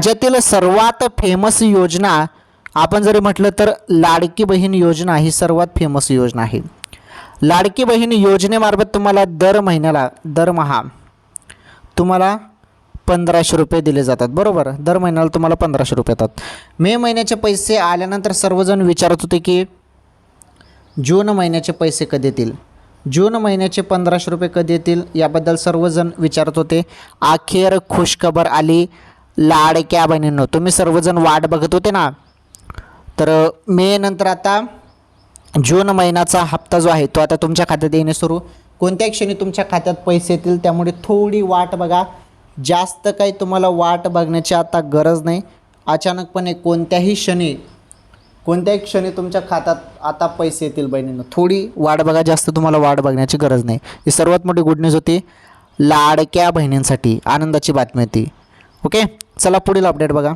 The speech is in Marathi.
राज्यातील सर्वात फेमस योजना आपण जरी म्हटलं तर लाडकी बहीण योजना ही सर्वात फेमस योजना आहे. लाडकी बहीण योजनेमार्फत तुम्हाला दर महिन्याला दरमहा तुम्हाला पंधराशे रुपये दिले जातात. बरोबर? दर महिन्याला तुम्हाला पंधराशे रुपये येतात. मे महिन्याचे पैसे आल्यानंतर सर्वजण विचारत होते की जून महिन्याचे पैसे कधी येतील? जून महिन्याचे पंधराशे रुपये कधी येतील? याबद्दल सर्वजण विचारत होते. अखेर खुशखबर आली. लाडक्या बहिणींनो तुम्ही सर्वजण वाट बघत होते ना? तर मे नंतर आता जून महिन्याचा हप्ता जो आहे तो आता तुमच्या खात्यात येणे सुरू. कोणत्या क्षणी तुमच्या खात्यात पैसे येतील त्यामुळे थोडी वाट बघा. जास्त काही तुम्हाला वाट बघण्याची आता गरज नाही. अचानकपणे कोणत्याही क्षणी कोणत्याही क्षणी तुमच्या खात्यात आता पैसे येतील बहिणींनो. थोडी वाट बघा जास्त तुम्हाला वाट बघण्याची गरज नाही. ही सर्वात मोठी गुड न्यूज होती. लाडक्या बहिणींसाठी आनंदाची बातमी होती. ओके? चला पुढील अपडेट बघा.